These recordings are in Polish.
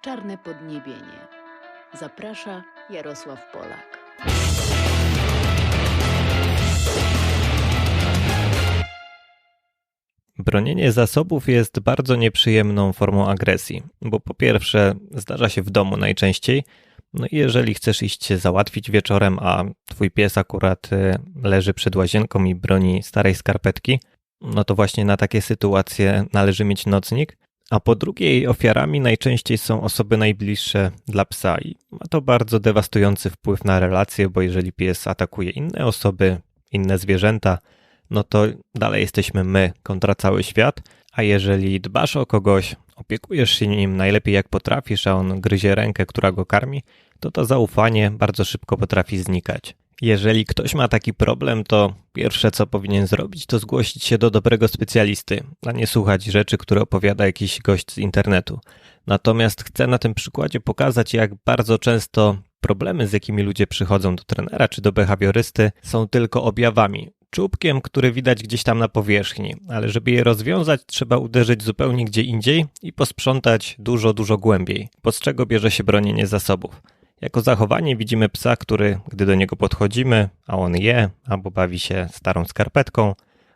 Czarne podniebienie. Zaprasza Jarosław Polak. Bronienie zasobów jest bardzo nieprzyjemną formą agresji, bo po pierwsze zdarza się w domu najczęściej, no i jeżeli chcesz iść załatwić wieczorem, a twój pies akurat y, leży przed łazienką i broni starej skarpetki, no to właśnie na takie sytuacje należy mieć nocnik. A po drugie, jej ofiarami najczęściej są osoby najbliższe dla psa i ma to bardzo dewastujący wpływ na relacje, bo jeżeli pies atakuje inne osoby, inne zwierzęta, no to dalej jesteśmy my kontra cały świat, a jeżeli dbasz o kogoś, opiekujesz się nim najlepiej jak potrafisz, a on gryzie rękę, która go karmi, to to zaufanie bardzo szybko potrafi znikać. Jeżeli ktoś ma taki problem, to pierwsze co powinien zrobić, to zgłosić się do dobrego specjalisty, a nie słuchać rzeczy, które opowiada jakiś gość z internetu. Natomiast chcę na tym przykładzie pokazać, jak bardzo często problemy, z jakimi ludzie przychodzą do trenera czy do behawiorysty, są tylko objawami, czubkiem, który widać gdzieś tam na powierzchni, ale żeby je rozwiązać, trzeba uderzyć zupełnie gdzie indziej i posprzątać dużo, dużo głębiej. Po z czego bierze się bronienie zasobów? Jako zachowanie widzimy psa, który, gdy do niego podchodzimy, a on je albo bawi się starą skarpetką,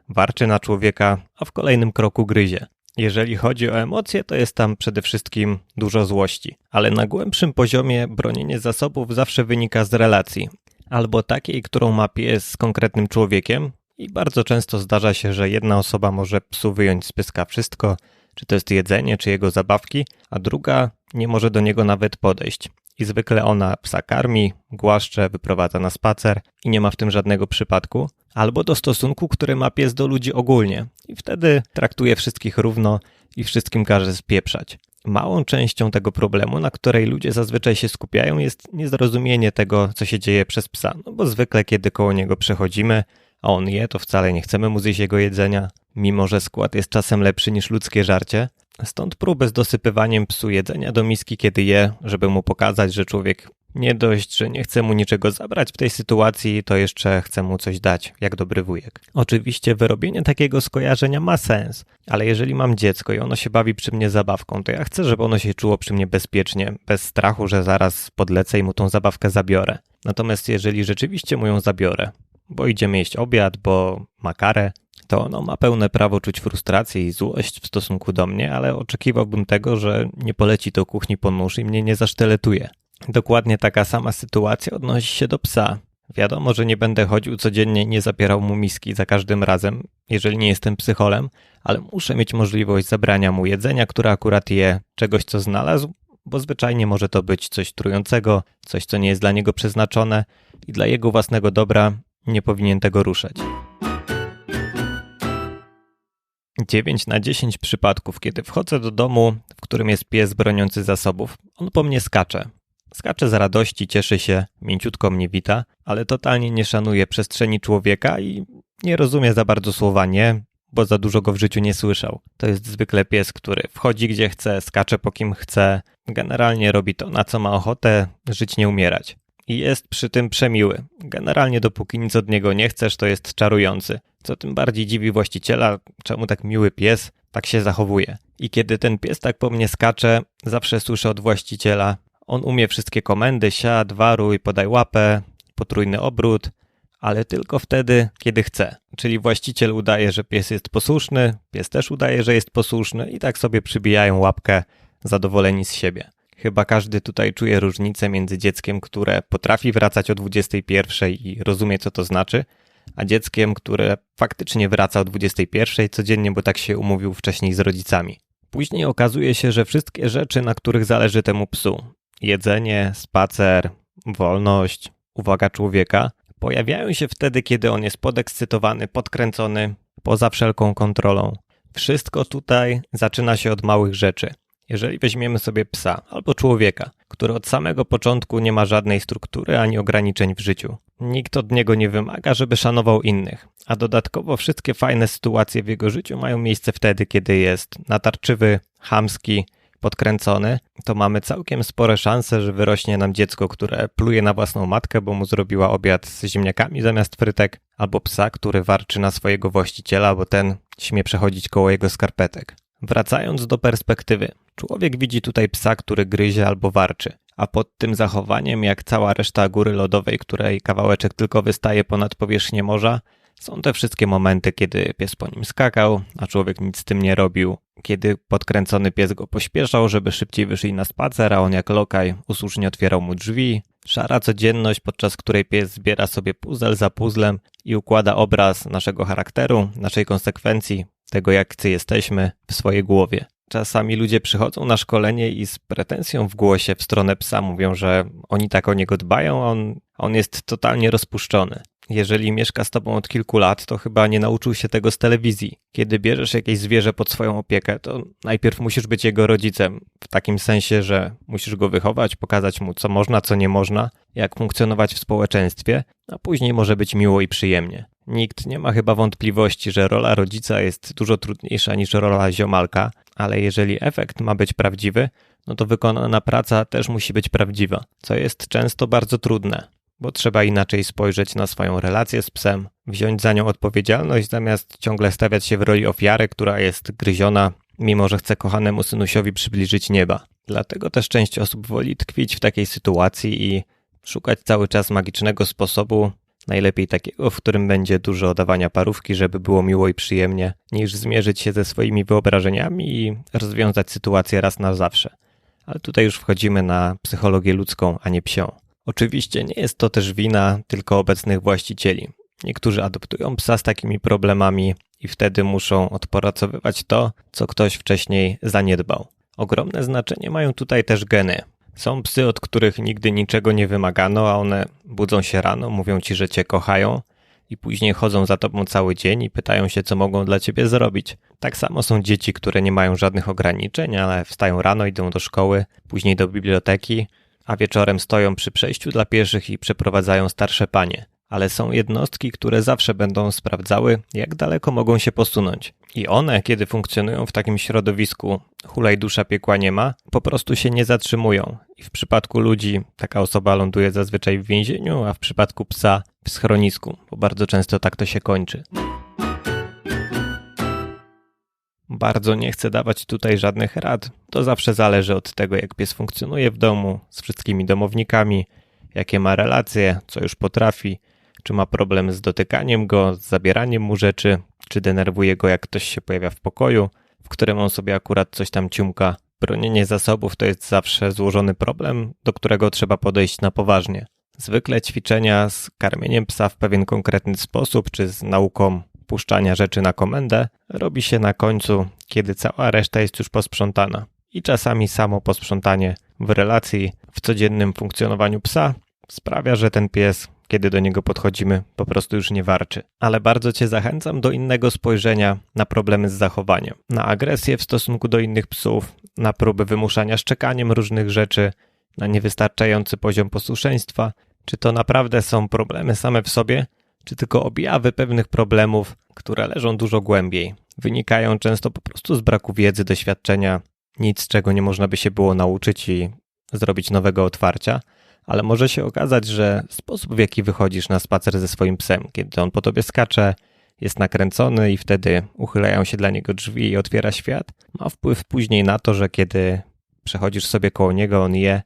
warczy na człowieka, a w kolejnym kroku gryzie. Jeżeli chodzi o emocje, to jest tam przede wszystkim dużo złości, ale na głębszym poziomie bronienie zasobów zawsze wynika z relacji, albo takiej, którą ma pies z konkretnym człowiekiem, i bardzo często zdarza się, że jedna osoba może psu wyjąć z pyska wszystko, czy to jest jedzenie, czy jego zabawki, a druga nie może do niego nawet podejść. I zwykle ona psa karmi, głaszcze, wyprowadza na spacer i nie ma w tym żadnego przypadku. Albo do stosunku, który ma pies do ludzi ogólnie. I wtedy traktuje wszystkich równo i wszystkim każe spieprzać. Małą częścią tego problemu, na której ludzie zazwyczaj się skupiają, jest niezrozumienie tego, co się dzieje przez psa. No bo zwykle, kiedy koło niego przechodzimy, a on je, to wcale nie chcemy mu zjeść jego jedzenia, mimo że skład jest czasem lepszy niż ludzkie żarcie. Stąd próby z dosypywaniem psu jedzenia do miski, kiedy je, żeby mu pokazać, że człowiek nie dość, że nie chce mu niczego zabrać w tej sytuacji, to jeszcze chce mu coś dać, jak dobry wujek. Oczywiście wyrobienie takiego skojarzenia ma sens, ale jeżeli mam dziecko i ono się bawi przy mnie zabawką, to ja chcę, żeby ono się czuło przy mnie bezpiecznie, bez strachu, że zaraz podlecę i mu tą zabawkę zabiorę. Natomiast jeżeli rzeczywiście mu ją zabiorę, bo idziemy jeść obiad, bo ma karę, to ono ma pełne prawo czuć frustrację i złość w stosunku do mnie, ale oczekiwałbym tego, że nie poleci do kuchni po nóż i mnie nie zaszteletuje. Dokładnie taka sama sytuacja odnosi się do psa. Wiadomo, że nie będę chodził codziennie i nie zapierał mu miski za każdym razem, jeżeli nie jestem psycholem, ale muszę mieć możliwość zabrania mu jedzenia, które akurat je, czegoś co znalazł, bo zwyczajnie może to być coś trującego, coś co nie jest dla niego przeznaczone i dla jego własnego dobra nie powinien tego ruszać. 9 na 10 przypadków, kiedy wchodzę do domu, w którym jest pies broniący zasobów, on po mnie skacze. Skacze z radości, cieszy się, mięciutko mnie wita, ale totalnie nie szanuje przestrzeni człowieka i nie rozumie za bardzo słowa nie, bo za dużo go w życiu nie słyszał. To jest zwykle pies, który wchodzi gdzie chce, skacze po kim chce, generalnie robi to na co ma ochotę, żyć nie umierać. I jest przy tym przemiły. Generalnie dopóki nic od niego nie chcesz, to jest czarujący. Co tym bardziej dziwi właściciela, czemu tak miły pies tak się zachowuje. I kiedy ten pies tak po mnie skacze, zawsze słyszę od właściciela, on umie wszystkie komendy, siad, waruj, podaj łapę, potrójny obrót, ale tylko wtedy, kiedy chce. Czyli właściciel udaje, że pies jest posłuszny, pies też udaje, że jest posłuszny i tak sobie przybijają łapkę zadowoleni z siebie. Chyba każdy tutaj czuje różnicę między dzieckiem, które potrafi wracać o 21 i rozumie, co to znaczy, a dzieckiem, które faktycznie wraca o 21 codziennie, bo tak się umówił wcześniej z rodzicami. Później okazuje się, że wszystkie rzeczy, na których zależy temu psu jedzenie, spacer, wolność, uwaga człowieka pojawiają się wtedy, kiedy on jest podekscytowany, podkręcony, poza wszelką kontrolą. Wszystko tutaj zaczyna się od małych rzeczy. Jeżeli weźmiemy sobie psa albo człowieka, który od samego początku nie ma żadnej struktury ani ograniczeń w życiu, nikt od niego nie wymaga, żeby szanował innych, a dodatkowo wszystkie fajne sytuacje w jego życiu mają miejsce wtedy, kiedy jest natarczywy, chamski, podkręcony, to mamy całkiem spore szanse, że wyrośnie nam dziecko, które pluje na własną matkę, bo mu zrobiła obiad z ziemniakami zamiast frytek, albo psa, który warczy na swojego właściciela, bo ten śmie przechodzić koło jego skarpetek. Wracając do perspektywy, Człowiek widzi tutaj psa, który gryzie albo warczy, a pod tym zachowaniem, jak cała reszta góry lodowej, której kawałeczek tylko wystaje ponad powierzchnię morza, są te wszystkie momenty, kiedy pies po nim skakał, a człowiek nic z tym nie robił, kiedy podkręcony pies go pośpieszał, żeby szybciej wyszli na spacer, a on jak lokaj usłusznie otwierał mu drzwi. Szara codzienność, podczas której pies zbiera sobie puzzle za puzzlem i układa obraz naszego charakteru, naszej konsekwencji, tego jak jesteśmy w swojej głowie. Czasami ludzie przychodzą na szkolenie i z pretensją w głosie w stronę psa mówią, że oni tak o niego dbają, a on, on jest totalnie rozpuszczony jeżeli mieszka z tobą od kilku lat, to chyba nie nauczył się tego z telewizji. Kiedy bierzesz jakieś zwierzę pod swoją opiekę, to najpierw musisz być jego rodzicem, w takim sensie, że musisz go wychować, pokazać mu, co można, co nie można, jak funkcjonować w społeczeństwie, a później może być miło i przyjemnie. Nikt nie ma chyba wątpliwości, że rola rodzica jest dużo trudniejsza niż rola ziomalka, ale jeżeli efekt ma być prawdziwy, no to wykonana praca też musi być prawdziwa, co jest często bardzo trudne bo trzeba inaczej spojrzeć na swoją relację z psem, wziąć za nią odpowiedzialność, zamiast ciągle stawiać się w roli ofiary, która jest gryziona, mimo że chce kochanemu synusiowi przybliżyć nieba. Dlatego też część osób woli tkwić w takiej sytuacji i szukać cały czas magicznego sposobu, najlepiej takiego, w którym będzie dużo dawania parówki, żeby było miło i przyjemnie, niż zmierzyć się ze swoimi wyobrażeniami i rozwiązać sytuację raz na zawsze. Ale tutaj już wchodzimy na psychologię ludzką, a nie psią. Oczywiście nie jest to też wina tylko obecnych właścicieli. Niektórzy adoptują psa z takimi problemami i wtedy muszą odporacowywać to, co ktoś wcześniej zaniedbał. Ogromne znaczenie mają tutaj też geny. Są psy, od których nigdy niczego nie wymagano, a one budzą się rano, mówią ci, że cię kochają i później chodzą za tobą cały dzień i pytają się, co mogą dla ciebie zrobić. Tak samo są dzieci, które nie mają żadnych ograniczeń, ale wstają rano, idą do szkoły, później do biblioteki, a wieczorem stoją przy przejściu dla pieszych i przeprowadzają starsze panie. Ale są jednostki, które zawsze będą sprawdzały, jak daleko mogą się posunąć. I one, kiedy funkcjonują w takim środowisku, hulaj dusza piekła nie ma, po prostu się nie zatrzymują. I w przypadku ludzi taka osoba ląduje zazwyczaj w więzieniu, a w przypadku psa w schronisku, bo bardzo często tak to się kończy. Bardzo nie chcę dawać tutaj żadnych rad. To zawsze zależy od tego, jak pies funkcjonuje w domu, z wszystkimi domownikami, jakie ma relacje, co już potrafi, czy ma problem z dotykaniem go, z zabieraniem mu rzeczy, czy denerwuje go, jak ktoś się pojawia w pokoju, w którym on sobie akurat coś tam ciumka. Bronienie zasobów to jest zawsze złożony problem, do którego trzeba podejść na poważnie. Zwykle ćwiczenia z karmieniem psa w pewien konkretny sposób, czy z nauką puszczania rzeczy na komendę robi się na końcu, kiedy cała reszta jest już posprzątana. I czasami samo posprzątanie w relacji, w codziennym funkcjonowaniu psa sprawia, że ten pies, kiedy do niego podchodzimy, po prostu już nie warczy. Ale bardzo Cię zachęcam do innego spojrzenia na problemy z zachowaniem, na agresję w stosunku do innych psów, na próby wymuszania szczekaniem różnych rzeczy, na niewystarczający poziom posłuszeństwa. Czy to naprawdę są problemy same w sobie, czy tylko objawy pewnych problemów, które leżą dużo głębiej. Wynikają często po prostu z braku wiedzy, doświadczenia, nic czego nie można by się było nauczyć i zrobić nowego otwarcia, ale może się okazać, że sposób w jaki wychodzisz na spacer ze swoim psem, kiedy on po tobie skacze, jest nakręcony i wtedy uchylają się dla niego drzwi i otwiera świat, ma wpływ później na to, że kiedy przechodzisz sobie koło niego, on je,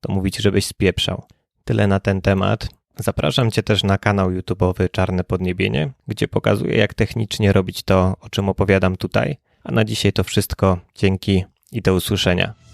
to mówić, żebyś spieprzał. Tyle na ten temat. Zapraszam Cię też na kanał YouTube'owy Czarne Podniebienie, gdzie pokazuję jak technicznie robić to, o czym opowiadam tutaj. A na dzisiaj to wszystko. Dzięki i do usłyszenia.